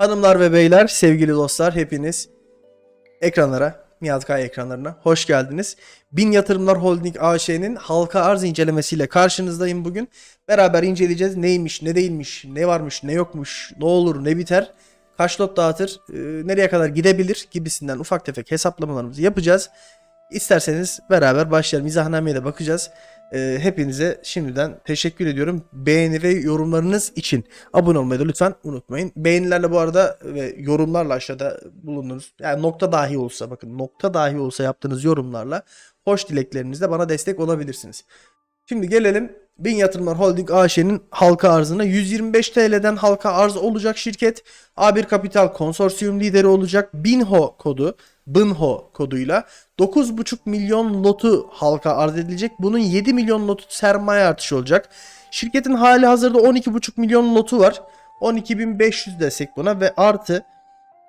Hanımlar ve beyler, sevgili dostlar hepiniz ekranlara, Nihat Kaya ekranlarına hoş geldiniz. Bin Yatırımlar Holding AŞ'nin halka arz incelemesiyle karşınızdayım bugün. Beraber inceleyeceğiz neymiş, ne değilmiş, ne varmış, ne yokmuş, ne olur, ne biter, kaç lot dağıtır, e, nereye kadar gidebilir gibisinden ufak tefek hesaplamalarımızı yapacağız. İsterseniz beraber başlayalım. İzahnameye de bakacağız. E, hepinize şimdiden teşekkür ediyorum. Beğeni ve yorumlarınız için abone olmayı da lütfen unutmayın. Beğenilerle bu arada ve yorumlarla aşağıda bulunuruz. Yani nokta dahi olsa bakın nokta dahi olsa yaptığınız yorumlarla hoş dileklerinizle bana destek olabilirsiniz. Şimdi gelelim Bin Yatırımlar Holding AŞ'nin halka arzına 125 TL'den halka arz olacak şirket. A1 Kapital konsorsiyum lideri olacak. Binho kodu, Binho koduyla 9,5 milyon lotu halka arz edilecek. Bunun 7 milyon lotu sermaye artışı olacak. Şirketin hali hazırda 12,5 milyon lotu var. 12.500 desek buna ve artı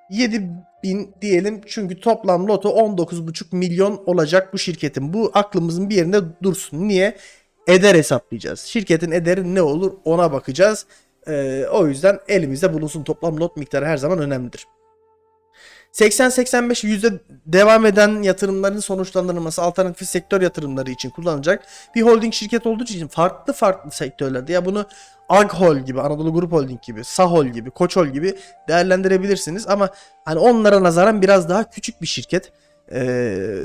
7000 diyelim çünkü toplam lotu 19,5 milyon olacak bu şirketin. Bu aklımızın bir yerinde dursun. Niye? Eder hesaplayacağız. Şirketin ederi ne olur ona bakacağız. Ee, o yüzden elimizde bulunsun toplam lot miktarı her zaman önemlidir. 80-85 yüzde devam eden yatırımların sonuçlandırılması alternatif sektör yatırımları için kullanılacak bir holding şirket olduğu için farklı farklı sektörlerde ya bunu Aghol gibi, Anadolu Grup Holding gibi, Sahol gibi, Koçol gibi değerlendirebilirsiniz ama hani onlara nazaran biraz daha küçük bir şirket. Ee,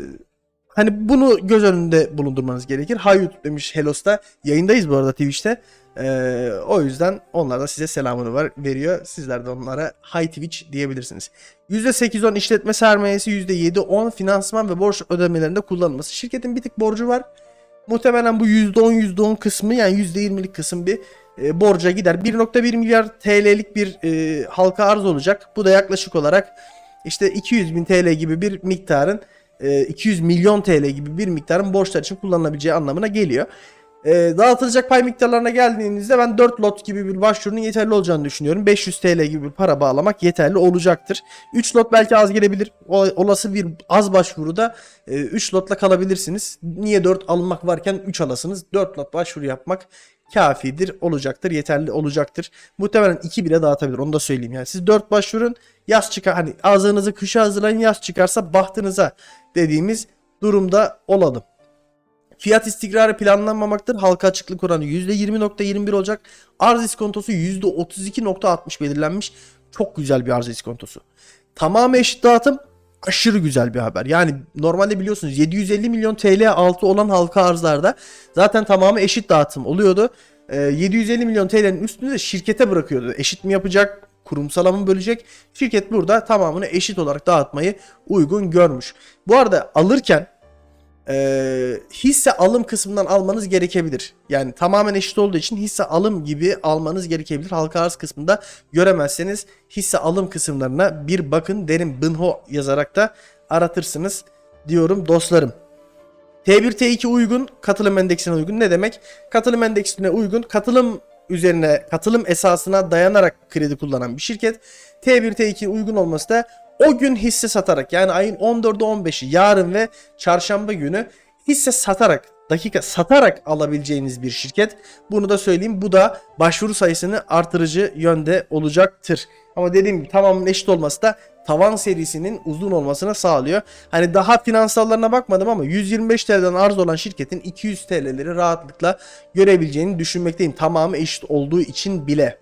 hani bunu göz önünde bulundurmanız gerekir. Hayut demiş Helos'ta. Yayındayız bu arada Twitch'te. Ee, o yüzden onlar da size selamını var, veriyor. Sizler de onlara Hi Twitch diyebilirsiniz. %8-10 işletme sermayesi, %7-10 finansman ve borç ödemelerinde kullanılması. Şirketin bir tık borcu var. Muhtemelen bu %10 %10 kısmı yani %20'lik kısım bir e, borca gider. 1.1 milyar TL'lik bir e, halka arz olacak. Bu da yaklaşık olarak işte 200 bin TL gibi bir miktarın 200 milyon TL gibi bir miktarın borçlar için kullanılabileceği anlamına geliyor. E, dağıtılacak pay miktarlarına geldiğinizde ben 4 lot gibi bir başvurunun yeterli olacağını düşünüyorum. 500 TL gibi bir para bağlamak yeterli olacaktır. 3 lot belki az gelebilir. Olası bir az başvuruda 3 lotla kalabilirsiniz. Niye 4 alınmak varken 3 alasınız? 4 lot başvuru yapmak kafidir, olacaktır, yeterli olacaktır. Muhtemelen 2 bile dağıtabilir. Onu da söyleyeyim. Yani siz 4 başvurun. Yaz çıkar hani ağzınızı kışa hazırlayın. Yaz çıkarsa bahtınıza dediğimiz durumda olalım. Fiyat istikrarı planlanmamaktır. Halka açıklık oranı %20.21 olacak. Arz iskontosu %32.60 belirlenmiş. Çok güzel bir arz iskontosu. Tamamı eşit dağıtım aşırı güzel bir haber. Yani normalde biliyorsunuz 750 milyon TL altı olan halka arzlarda zaten tamamı eşit dağıtım oluyordu. Ee, 750 milyon TL'nin üstünde de şirkete bırakıyordu. Eşit mi yapacak? Kurumsala mı bölecek? Şirket burada tamamını eşit olarak dağıtmayı uygun görmüş. Bu arada alırken e, hisse alım kısmından almanız gerekebilir. Yani tamamen eşit olduğu için hisse alım gibi almanız gerekebilir. Halka arz kısmında göremezseniz hisse alım kısımlarına bir bakın derim Binho yazarak da aratırsınız diyorum dostlarım. T1 T2 uygun, katılım endeksine uygun. Ne demek? Katılım endeksine uygun, katılım üzerine, katılım esasına dayanarak kredi kullanan bir şirket. T1 T2 uygun olması da o gün hisse satarak yani ayın 14'ü 15'i yarın ve çarşamba günü hisse satarak dakika satarak alabileceğiniz bir şirket. Bunu da söyleyeyim. Bu da başvuru sayısını artırıcı yönde olacaktır. Ama dediğim gibi tamamının eşit olması da tavan serisinin uzun olmasına sağlıyor. Hani daha finansallarına bakmadım ama 125 TL'den arz olan şirketin 200 TL'leri rahatlıkla görebileceğini düşünmekteyim. Tamamı eşit olduğu için bile.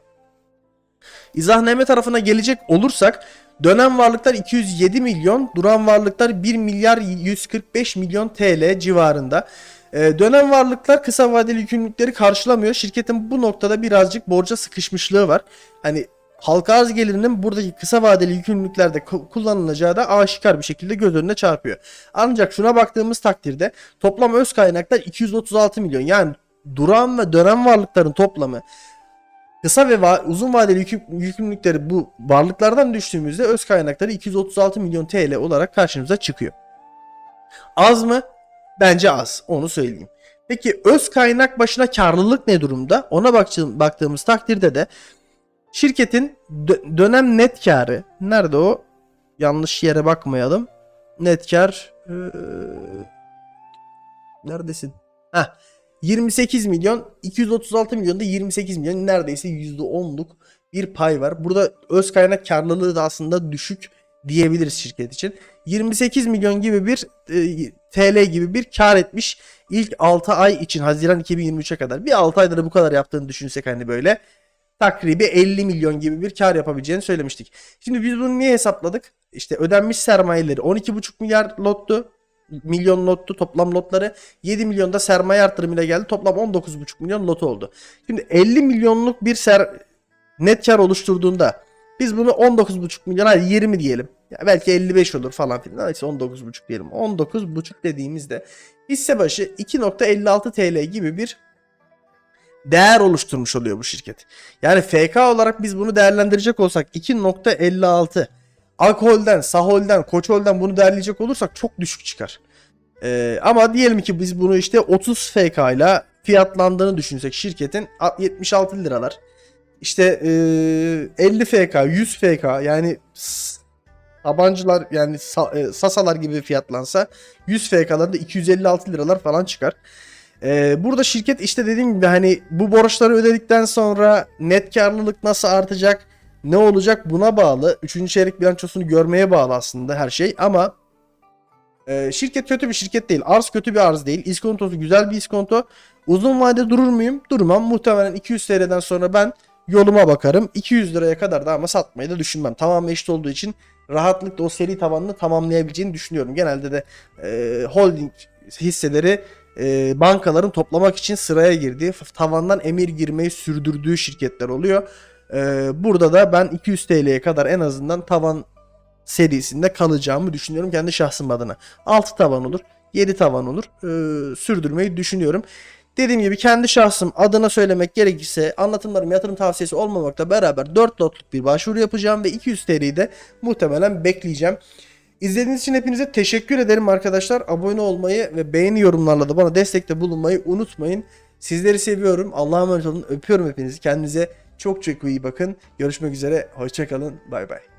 İzahname tarafına gelecek olursak dönem varlıklar 207 milyon, duran varlıklar 1 milyar 145 milyon TL civarında. Ee, dönem varlıklar kısa vadeli yükümlülükleri karşılamıyor. Şirketin bu noktada birazcık borca sıkışmışlığı var. Hani halka arz gelirinin buradaki kısa vadeli yükümlülüklerde ku- kullanılacağı da aşikar bir şekilde göz önüne çarpıyor. Ancak şuna baktığımız takdirde toplam öz kaynaklar 236 milyon. Yani duran ve dönem varlıkların toplamı Kısa ve va- uzun vadeli yüküm- yükümlülükleri bu varlıklardan düştüğümüzde öz kaynakları 236 milyon TL olarak karşımıza çıkıyor. Az mı? Bence az. Onu söyleyeyim. Peki öz kaynak başına karlılık ne durumda? Ona baktığımız takdirde de şirketin dö- dönem net karı nerede o? Yanlış yere bakmayalım. Net kar eee, neredesin? Heh. 28 milyon 236 milyon da 28 milyon neredeyse %10'luk bir pay var. Burada öz kaynak karlılığı da aslında düşük diyebiliriz şirket için. 28 milyon gibi bir e, TL gibi bir kar etmiş ilk 6 ay için Haziran 2023'e kadar. Bir 6 ayda da bu kadar yaptığını düşünsek hani böyle takribi 50 milyon gibi bir kar yapabileceğini söylemiştik. Şimdi biz bunu niye hesapladık? İşte ödenmiş sermayeleri 12,5 milyar lottu. Milyon lottu toplam lotları 7 milyonda sermaye artırımıyla geldi. Toplam 19,5 milyon lot oldu. Şimdi 50 milyonluk bir ser net kar oluşturduğunda biz bunu 19,5 milyon hadi 20 diyelim. Ya belki 55 olur falan filan. Neyse 19,5 diyelim. 19,5 dediğimizde hisse başı 2.56 TL gibi bir değer oluşturmuş oluyor bu şirket. Yani FK olarak biz bunu değerlendirecek olsak 2.56 Akhol'den, Sahol'den, Koçhol'den bunu değerleyecek olursak çok düşük çıkar. Ee, ama diyelim ki biz bunu işte 30 FK ile fiyatlandığını düşünsek şirketin 76 liralar. İşte ee, 50 FK, 100 FK yani tabancılar yani sa- e, sasalar gibi fiyatlansa 100 FK'larda 256 liralar falan çıkar. Ee, burada şirket işte dediğim gibi hani bu borçları ödedikten sonra net karlılık nasıl artacak, ne olacak buna bağlı. Üçüncü çeyrek bilançosunu görmeye bağlı aslında her şey ama e, şirket kötü bir şirket değil. Arz kötü bir arz değil. İskontosu güzel bir iskonto. Uzun vade durur muyum? Durmam. Muhtemelen 200 TL'den sonra ben yoluma bakarım. 200 liraya kadar da ama satmayı da düşünmem. Tamamen eşit olduğu için rahatlıkla o seri tavanını tamamlayabileceğini düşünüyorum. Genelde de e, holding hisseleri e, bankaların toplamak için sıraya girdiği, tavandan emir girmeyi sürdürdüğü şirketler oluyor. E, burada da ben 200 TL'ye kadar en azından tavan serisinde kalacağımı düşünüyorum kendi şahsım adına. 6 tavan olur, 7 tavan olur. E, sürdürmeyi düşünüyorum. Dediğim gibi kendi şahsım adına söylemek gerekirse anlatımlarım yatırım tavsiyesi olmamakla beraber 4 lotluk bir başvuru yapacağım ve 200 TL'yi de muhtemelen bekleyeceğim. İzlediğiniz için hepinize teşekkür ederim arkadaşlar. Abone olmayı ve beğeni yorumlarla da bana destekte bulunmayı unutmayın. Sizleri seviyorum. Allah'a emanet olun. Öpüyorum hepinizi. Kendinize çok çok iyi bakın. Görüşmek üzere. Hoşçakalın. Bay bay.